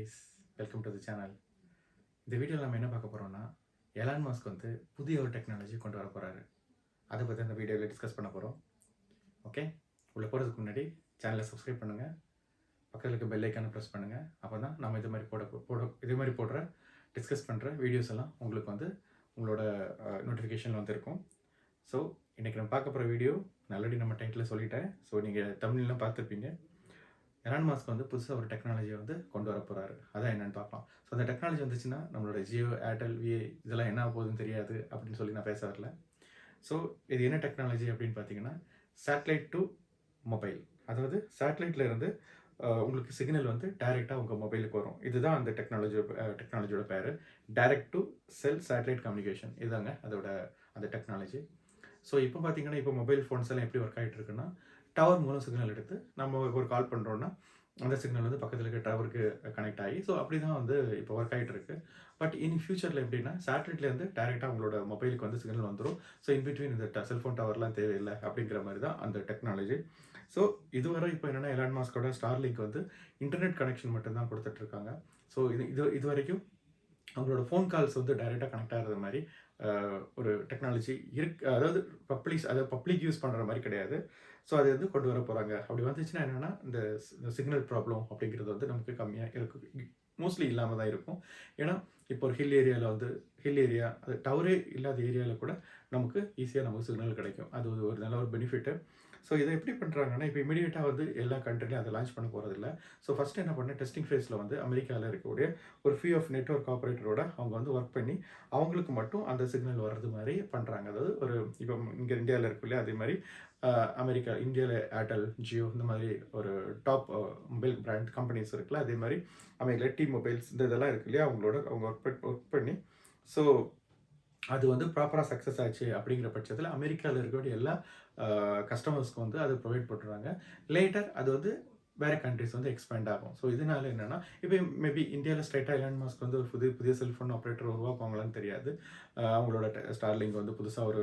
Guys welcome to the channel இந்த வீடியோவில் நம்ம என்ன பார்க்க போகிறோம்னா எலான் மாஸ்க் வந்து புதிய ஒரு டெக்னாலஜி கொண்டு வர போகிறாரு அதை பற்றி இந்த வீடியோவில் டிஸ்கஸ் பண்ண போகிறோம் ஓகே உள்ளே போகிறதுக்கு முன்னாடி சேனலை சப்ஸ்கிரைப் பண்ணுங்கள் பக்கத்தில் இருக்க பெல் ஐக்கானை ப்ரெஸ் பண்ணுங்கள் அப்போ தான் நம்ம இது மாதிரி போட போட இதே மாதிரி போடுற டிஸ்கஸ் பண்ணுற வீடியோஸ் எல்லாம் உங்களுக்கு வந்து உங்களோட நோட்டிஃபிகேஷன் வந்துருக்கும். ஸோ இன்றைக்கி நம்ம பார்க்க போகிற வீடியோ நல்லடி நம்ம டைட்டில் சொல்லிட்டேன். ஸோ நீங்கள் தமிழ்லாம் பார்த்துருப்பீங்க. எலான் மாஸ்க் வந்து புதுசாக ஒரு டெக்னாலஜியை வந்து கொண்டு வர போகிறாரு அதான் என்னென்னு பார்க்கலாம். ஸோ அந்த டெக்னாலஜி வந்துச்சுன்னா நம்மளோட ஜியோ ஏர்டெல் விஏ இதெல்லாம் என்ன போகுதுன்னு தெரியாது அப்படின்னு சொல்லி நான் பேச வரல. ஸோ இது என்ன டெக்னாலஜி அப்படின்னு பார்த்தீங்கன்னா சேட்டலைட் டு மொபைல் அதாவது சேட்டலைட்டில் இருந்து உங்களுக்கு சிக்னல் வந்து டைரெக்டாக உங்கள் மொபைலுக்கு வரும். இதுதான் அந்த டெக்னாலஜி டெக்னாலஜியோட பேர். Direct to cell satellite communication இதுதாங்க அதோட அந்த டெக்னாலஜி ஸோ இப்போ பார்த்தீங்கன்னா இப்போ மொபைல் ஃபோன்ஸ் எல்லாம் எப்படி ஒர்க் ஆகிட்டு இருக்குன்னா டவர் மூலம் சிக்னல் எடுத்து நம்ம ஒரு கால் பண்ணுறோன்னா அந்த சிக்னல் வந்து பக்கத்தில் இருக்க டவருக்கு கனெக்ட் ஆகி ஸோ அப்படி தான் வந்து இப்போ ஒர்க் ஆகிட்டு இருக்கு. பட் இனி ஃபியூச்சரில் எப்படின்னா சேட்டலைட்லேருந்து டேரெக்டாக உங்களோட மொபைலுக்கு வந்து சிக்னல் வந்துடும் ஸோ இன் பிட்வீன் இந்த செல்ஃபோன் டவர்லாம் தேவையில்லை அப்படிங்கிற மாதிரி தான் அந்த டெக்னாலஜி ஸோ இதுவரை இப்போ என்னென்னா எலான் மாஸ்கோட ஸ்டார்லிங்க் வந்து இன்டர்நெட் கனெக்ஷன் மட்டும்தான் கொடுத்துட்ருக்காங்க ஸோ இது இது இது வரைக்கும் அவங்களோட ஃபோன் கால்ஸ் வந்து டைரெக்டாக கனெக்ட் ஆகிறது மாதிரி ஒரு டெக்னாலஜி இருக்கு அதாவது பப்ளிக் அதாவது பப்ளிக் யூஸ் பண்ணுற மாதிரி கிடையாது. ஸோ அது வந்து கொண்டு வர போகிறாங்க அப்படி வந்துச்சுன்னா என்னென்னா இந்த சிக்னல் ப்ராப்ளம் அப்படிங்கிறது வந்து நமக்கு கம்மியாக இருக்கும் மோஸ்ட்லி இல்லாமல் தான் இருக்கும். ஏன்னா இப்போ ஒரு ஹில் ஏரியாவில் வந்து ஹில் ஏரியா அது டவரே இல்லாத ஏரியாவில் கூட நமக்கு ஈஸியாக நமக்கு சிக்னல் கிடைக்கும். அது ஒரு நல்ல ஒரு பெனிஃபிட்டு ஸோ இதை எப்படி பண்ணுறாங்கன்னா இப்போ இமீடியட்டாக வந்து எல்லா கண்ட்ரிலையும் அதை லான்ச் பண்ண போகிறதில்ல ஸோ ஃபஸ்ட்டு என்ன பண்ணேன் டெஸ்டிங் ஃபேஸில் வந்து அமெரிக்காவில் இருக்கக்கூடிய ஒரு ஃபியூ ஆஃப் நெட்ஒர்க் ஆப்ரேட்டரோட அவங்க வந்து ஒர்க் பண்ணி அவங்களுக்கு மட்டும் அந்த சிக்னல் வர்றது மாதிரி பண்ணுறாங்க அதாவது ஒரு இப்போ இங்கே இந்தியாவில் இருக்கு இல்லையா அதே மாதிரி அமெரிக்கா இந்தியாவில் ஏர்டெல் ஜியோ இந்த மாதிரி ஒரு டாப் மொபைல் பிராண்ட் கம்பெனிஸ் இருக்குல்ல அதே மாதிரி அமெரிக்காவில் டி மொபைல்ஸ் இந்த இதெல்லாம் இருக்கு இல்லையா அவங்களோட அவங்க ஒர்க் ஒர்க் பண்ணி. ஸோ அது வந்து ப்ராப்பராக சக்ஸஸ் ஆச்சு அப்படிங்கிற பட்சத்தில் அமெரிக்காவில் இருக்கக்கூடிய எல்லா கஸ்டமர்ஸ்க்கு வந்து அதை ப்ரொவைட் பண்ணுறாங்க லேட்டர் அது வந்து வேறு கண்ட்ரிஸ் வந்து எக்ஸ்பேண்ட் ஆகும். ஸோ இதனால என்னென்னா இப்போ மேபி இந்தியாவில் ஸ்ட்ரைட்டாக எலான் மாஸ்க் வந்து ஒரு புது புதிய செல்ஃபோன் ஆப்ரேட்டர் உருவாக்குவாங்களான்னு தெரியாது. அவங்களோட ஸ்டார்லிங் வந்து புதுசாக ஒரு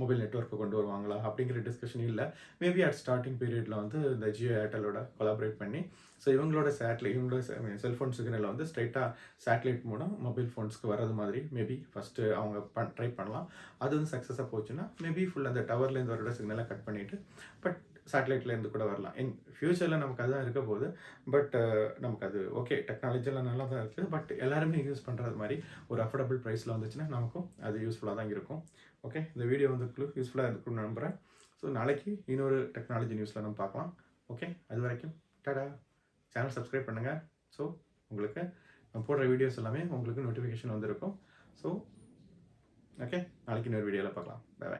மொபைல் நெட்ஒர்க்கை கொண்டு வருவாங்களா அப்படிங்கிற டிஸ்கஷன் இல்லை. மேபி அட் ஸ்டார்டிங் பீரியடில் வந்து இந்த ஜியோ ஏர்டெலோட கொலாபரேட் பண்ணி ஸோ இவங்களோட சேட்டலைட் இவங்களோட செல்ஃபோன் சிக்னலில் வந்து ஸ்ட்ரைட்டாக சேட்டலைட் மூலம் மொபைல் ஃபோன்ஸ்க்கு வர்றது மாதிரி மேபி ஃபஸ்ட்டு அவங்க பண் ட்ரை பண்ணலாம். அது வந்து சக்ஸஸாக போச்சுன்னா மேபி ஃபுல் அந்த டவர்லேருந்து வரோட சிக்னலை கட் பண்ணிவிட்டு பட் சேட்டலைட்லேருந்து கூட வரலாம். இன் ஃப்யூச்சரில் நமக்கு அதுதான் இருக்க போகுது. பட் uh, நமக்கு அது ஓகே டெக்னாலஜிலாம் நல்லா தான் இருக்குது. பட் எல்லாருமே யூஸ் பண்ணுறது மாதிரி ஒரு அஃபோர்டபுள் ப்ரைஸில் வந்துச்சுன்னா நமக்கும் அது யூஸ்ஃபுல்லாக தான் இருக்கும். ஓகே இந்த வீடியோ வந்து யூஸ்ஃபுல்லாக இருக்கும்னு நம்புகிறேன் ஸோ நாளைக்கு இன்னொரு டெக்னாலஜி நியூஸில் நம்ம பார்க்கலாம். ஓகே அது வரைக்கும் டாடா. சேனல் சப்ஸ்கிரைப் பண்ணுங்கள் ஸோ உங்களுக்கு நான் போடுற வீடியோஸ் எல்லாமே உங்களுக்கு நோட்டிஃபிகேஷன் வந்திருக்கும். ஸோ ஓகே நாளைக்கு இன்னொரு வீடியோவில் பார்க்கலாம். பை